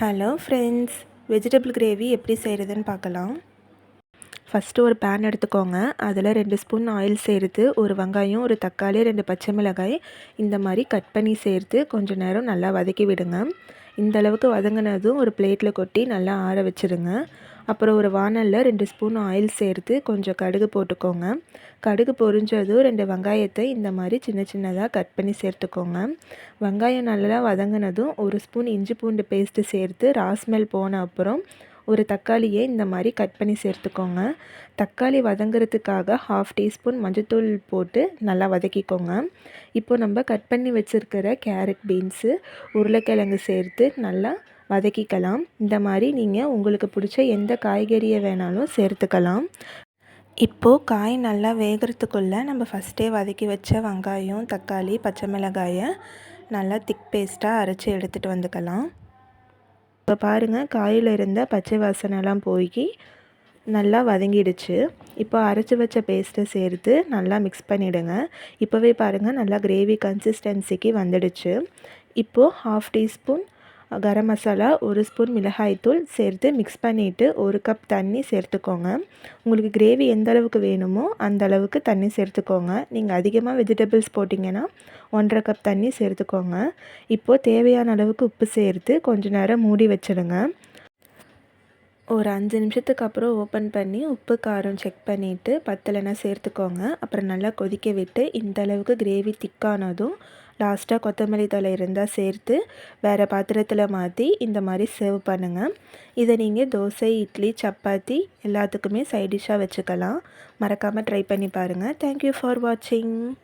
Hello friends vegetable gravy எப்படி செய்கிறதுன்னு பார்க்கலாம். ஃபஸ்ட்டு ஒரு பேன் எடுத்துக்கோங்க. அதில் ரெண்டு ஸ்பூன் ஆயில் சேர்த்து ஒரு வெங்காயம் ஒரு தக்காளி ரெண்டு பச்சை மிளகாய் இந்த மாதிரி கட் பண்ணி சேர்த்து கொஞ்சம் நேரம் நல்லா வதக்கி விடுங்க. இந்த அளவுக்கு வதங்கினதும் ஒரு பிளேட்டில் கொட்டி நல்லா ஆற வச்சுருங்க. அப்புறம் ஒரு வானலில் ரெண்டு ஸ்பூன் ஆயில் சேர்த்து கொஞ்சம் கடுகு போட்டுக்கோங்க. கடுகு பொரிஞ்சதும் ரெண்டு வெங்காயத்தை இந்த மாதிரி சின்ன சின்னதாக கட் பண்ணி சேர்த்துக்கோங்க. வெங்காயம் நல்லா வதங்கினதும் ஒரு ஸ்பூன் இஞ்சி பூண்டு பேஸ்ட்டு சேர்த்து ராஸ்மெல் போன அப்புறம் ஒரு தக்காளியை இந்த மாதிரி கட் பண்ணி சேர்த்துக்கோங்க. தக்காளி வதங்குறதுக்காக ஹாஃப் டீஸ்பூன் மஞ்சத்தூள் போட்டு நல்லா வதக்கிக்கோங்க. இப்போ நம்ம கட் பண்ணி வச்சுருக்கிற கேரட் பீன்ஸு உருளைக்கிழங்கு சேர்த்து நல்லா வதக்கிக்கலாம். இந்த மாதிரி நீங்கள் உங்களுக்கு பிடிச்ச எந்த காய்கறியை வேணாலும் சேர்த்துக்கலாம். இப்போது காய் நல்லா வேகிறதுக்குள்ளே நம்ம ஃபஸ்ட்டே வதக்கி வச்ச வெங்காயம் தக்காளி பச்சை மிளகாயை நல்லா திக் பேஸ்ட்டாக அரைச்சி எடுத்துகிட்டு வந்துக்கலாம். இப்போ பாருங்கள் காயில் இருந்த பச்சை வாசனைலாம் போய் நல்லா வதங்கிடுச்சு. இப்போ அரைச்சி வச்ச பேஸ்ட்டை சேர்த்து நல்லா மிக்ஸ் பண்ணிவிடுங்க இப்போவே பாருங்கள் நல்லா கிரேவி கன்சிஸ்டன்சிக்கு வந்துடுச்சு. இப்போது ஹாஃப் டீஸ்பூன் கரம் மசாலா ஒரு ஸ்பூன் மிளகாய்த்தூள் சேர்த்து மிக்ஸ் பண்ணிவிட்டு ஒரு கப் தண்ணி சேர்த்துக்கோங்க. உங்களுக்கு கிரேவி எந்த அளவுக்கு வேணுமோ அந்த அளவுக்கு தண்ணி சேர்த்துக்கோங்க. நீங்கள் அதிகமாக வெஜிடபிள்ஸ் போட்டிங்கன்னா ஒன்றரை கப் தண்ணி சேர்த்துக்கோங்க. இப்போது தேவையான அளவுக்கு உப்பு சேர்த்து கொஞ்சம் நேரம் மூடி வச்சிடுங்க. ஒரு அஞ்சு நிமிஷத்துக்கு அப்புறம் ஓப்பன் பண்ணி உப்பு காரம் செக் பண்ணிவிட்டு பத்தலைனா சேர்த்துக்கோங்க. அப்புறம் நல்லா கொதிக்க விட்டு இந்த அளவுக்கு கிரேவி திக்கானதும் லாஸ்ட்டாக கொத்தமல்லி தலை இருந்தால் சேர்த்து வேறு பாத்திரத்தில் மாற்றி இந்த மாதிரி சர்வ் பண்ணுங்கள் இதை நீங்கள் தோசை இட்லி சப்பாத்தி எல்லாத்துக்குமே சைடிஷாக வச்சுக்கலாம். மறக்காமல் ட்ரை பண்ணி பாருங்கள் தேங்க்யூ ஃபார் வாட்சிங்